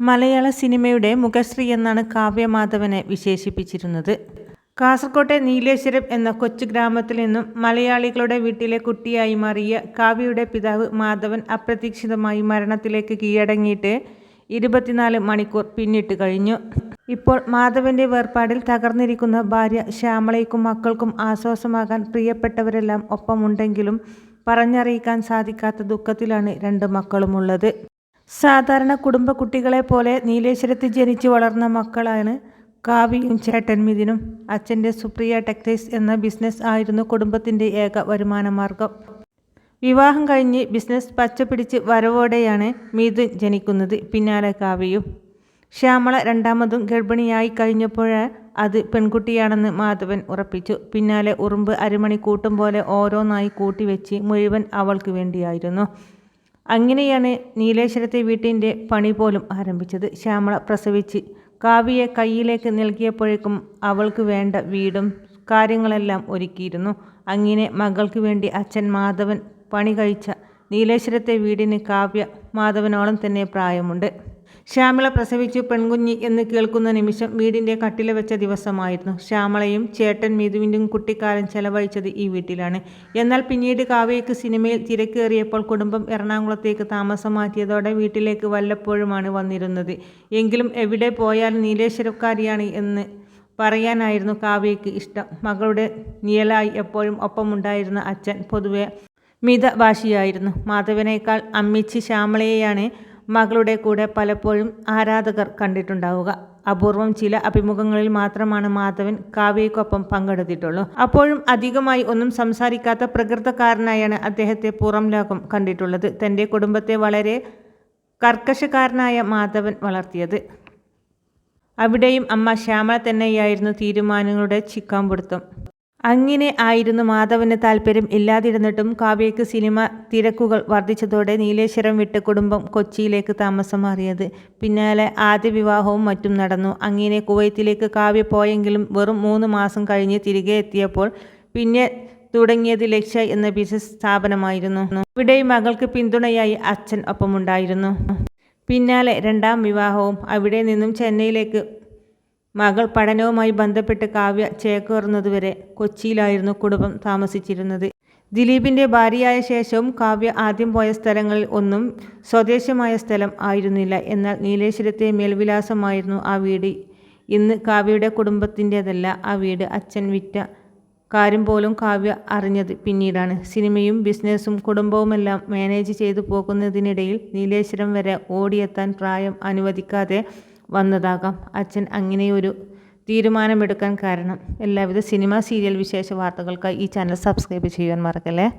മലയാള സിനിമയുടെ മുഖശ്രീ എന്നാണ് കാവ്യമാധവനെ വിശേഷിപ്പിച്ചിരുന്നത്. കാസർകോട്ടെ നീലേശ്വരം എന്ന കൊച്ചു ഗ്രാമത്തിൽ നിന്നും മലയാളികളുടെ വീട്ടിലെ കുട്ടിയായി മാറിയ കാവ്യയുടെ പിതാവ് മാധവൻ അപ്രതീക്ഷിതമായി മരണത്തിലേക്ക് കീഴടങ്ങിയിട്ട് ഇരുപത്തിനാല് മണിക്കൂർ പിന്നിട്ട് കഴിഞ്ഞു. ഇപ്പോൾ മാധവന്റെ വേർപാടിൽ തകർന്നിരിക്കുന്ന ഭാര്യ ശ്യാമളയ്ക്കും മക്കൾക്കും ആശ്വാസമാകാൻ പ്രിയപ്പെട്ടവരെല്ലാം ഒപ്പമുണ്ടെങ്കിലും പറഞ്ഞറിയിക്കാൻ സാധിക്കാത്ത ദുഃഖത്തിലാണ് രണ്ട് മക്കളുമുള്ളത്. സാധാരണ കുടുംബ കുട്ടികളെ പോലെ നീലേശ്വരത്ത് ജനിച്ച് വളർന്ന മക്കളാണ് കാവിയും ചേട്ടൻ മിഥുനും. അച്ഛന്റെ സുപ്രിയ ടെക്സ്റ്റൈൽസ് എന്ന ബിസിനസ് ആയിരുന്നു കുടുംബത്തിന്റെ ഏക വരുമാന മാർഗം വിവാഹം കഴിഞ്ഞ് ബിസിനസ് പച്ചപിടിച്ച് വരവോടെയാണ് മിഥുൻ ജനിക്കുന്നത് പിന്നാലെ കാവിയും ശ്യാമള രണ്ടാമതും ഗർഭിണിയായി കഴിഞ്ഞപ്പോൾ അത് പെൺകുട്ടിയാണെന്ന് മാധവൻ ഉറപ്പിച്ചു. പിന്നാലെ ഉറുമ്പ് അരമണി കൂട്ടും പോലെ ഓരോന്നായി കൂട്ടിവെച്ച് മുഴുവൻ അവൾക്ക് വേണ്ടിയായിരുന്നു. അങ്ങനെയാണ് നീലേശ്വരത്തെ വീട്ടിന്റെ പണി പോലും ആരംഭിച്ചത്. ശ്യാമള പ്രസവിച്ച് കാവ്യയെ കയ്യിലേക്ക് നൽകിയപ്പോഴേക്കും അവൾക്ക് വേണ്ട വീടും കാര്യങ്ങളെല്ലാം ഒരുക്കിയിരുന്നു. അങ്ങനെ മകൾക്ക് വേണ്ടി അച്ഛൻ മാധവൻ പണി കഴിച്ച നീലേശ്വരത്തെ വീടിന് കാവ്യ മാധവനോളം തന്നെ പ്രായമുണ്ട്. ശ്യാമള പ്രസവിച്ചു പെൺകുഞ്ഞി എന്ന് കേൾക്കുന്ന നിമിഷം വീടിന്റെ കട്ടില വെച്ച ദിവസമായിരുന്നു. ശ്യാമളയും ചേട്ടൻ മിഥുവിന്റെയും കുട്ടിക്കാലം ചെലവഴിച്ചത് ഈ വീട്ടിലാണ്. എന്നാൽ പിന്നീട് കാവ്യയ്ക്ക് സിനിമയിൽ തിരക്കേറിയപ്പോൾ കുടുംബം എറണാകുളത്തേക്ക് താമസം മാറ്റിയതോടെ വീട്ടിലേക്ക് വല്ലപ്പോഴുമാണ് വന്നിരുന്നത്. എങ്കിലും എവിടെ പോയാലും നീലേശ്വരക്കാരിയാണ് എന്ന് പറയാനായിരുന്നു കാവ്യയ്ക്ക് ഇഷ്ടം. മകളുടെ നിയലായി എപ്പോഴും ഒപ്പമുണ്ടായിരുന്ന അച്ഛൻ പൊതുവെ മിതഭാഷിയായിരുന്നു. മാധവനേക്കാൾ അമ്മിച്ചി ശ്യാമളയെയാണ് മകളുടെ കൂടെ പലപ്പോഴും ആരാധകർ കണ്ടിട്ടുണ്ടാവുക. അപൂർവം ചില അഭിമുഖങ്ങളിൽ മാത്രമാണ് മാധവൻ കാവ്യയ്ക്കൊപ്പം പങ്കെടുത്തിട്ടുള്ളൂ. അപ്പോഴും അധികമായി ഒന്നും സംസാരിക്കാത്ത പ്രകൃതക്കാരനായാണ് അദ്ദേഹത്തെ പുറം ലോകം കണ്ടിട്ടുള്ളത്. തന്റെ കുടുംബത്തെ വളരെ കർക്കശക്കാരനായ മാധവൻ വളർത്തിയത്. അവിടെയും അമ്മ ശ്യാമള തന്നെയായിരുന്നു തീരുമാനങ്ങളുടെ ചിക്കാമ്പുടുത്തം അങ്ങനെ ആയിരുന്നു മാധവന് താല്പര്യം ഇല്ലാതിരുന്നിട്ടും കാവ്യയ്ക്ക് സിനിമ തിരക്കുകൾ വർദ്ധിച്ചതോടെ നീലേശ്വരം വിട്ട് കുടുംബം കൊച്ചിയിലേക്ക് താമസം മാറിയത്. പിന്നാലെ ആദ്യ വിവാഹവും മറ്റും നടന്നു. അങ്ങനെ കുവൈത്തിലേക്ക് കാവ്യ പോയെങ്കിലും വെറും മൂന്ന് മാസം കഴിഞ്ഞ് തിരികെ എത്തിയപ്പോൾ പിന്നെ തുടങ്ങിയത് ലക്ഷ്യ എന്ന ബിസിനസ് സ്ഥാപനമായിരുന്നു. ഇവിടെ മകൾക്ക് പിന്തുണയായി അച്ഛൻ ഒപ്പമുണ്ടായിരുന്നു. പിന്നാലെ രണ്ടാം വിവാഹവും അവിടെ നിന്നും ചെന്നൈയിലേക്ക് മകൾ പഠനവുമായി ബന്ധപ്പെട്ട് കാവ്യ ചേക്കേറുന്നതുവരെ കൊച്ചിയിലായിരുന്നു കുടുംബം താമസിച്ചിരുന്നത്. ദിലീപിന്റെ ഭാര്യയായ ശേഷവും കാവ്യ ആദ്യം പോയ സ്ഥലങ്ങളിൽ ഒന്നും സ്വദേശമായ സ്ഥലം ആയിരുന്നില്ല. എന്നാൽ നീലേശ്വരത്തെ മേൽവിലാസമായിരുന്നു ആ വീട്. ഇന്ന് കാവ്യയുടെ കുടുംബത്തിന്റെതല്ല ആ വീട്. അച്ഛൻ വിറ്റ കാര്യം പോലും കാവ്യ അറിഞ്ഞത് പിന്നീടാണ്. സിനിമയും ബിസിനസ്സും കുടുംബവുമെല്ലാം മാനേജ് ചെയ്തു പോകുന്നതിനിടയിൽ നീലേശ്വരം വരെ ഓടിയെത്താൻ പ്രായം അനുവദിക്കാതെ വന്നതാകാം. അച്ഛൻ അങ്ങനെയൊരു തീരുമാനമെടുക്കാൻ കാരണം എല്ലാവിധ സിനിമ സീരിയൽ വിശേഷ വാർത്തകൾക്കായി ഈ ചാനൽ സബ്സ്ക്രൈബ് ചെയ്യാൻ മറക്കല്ലേ?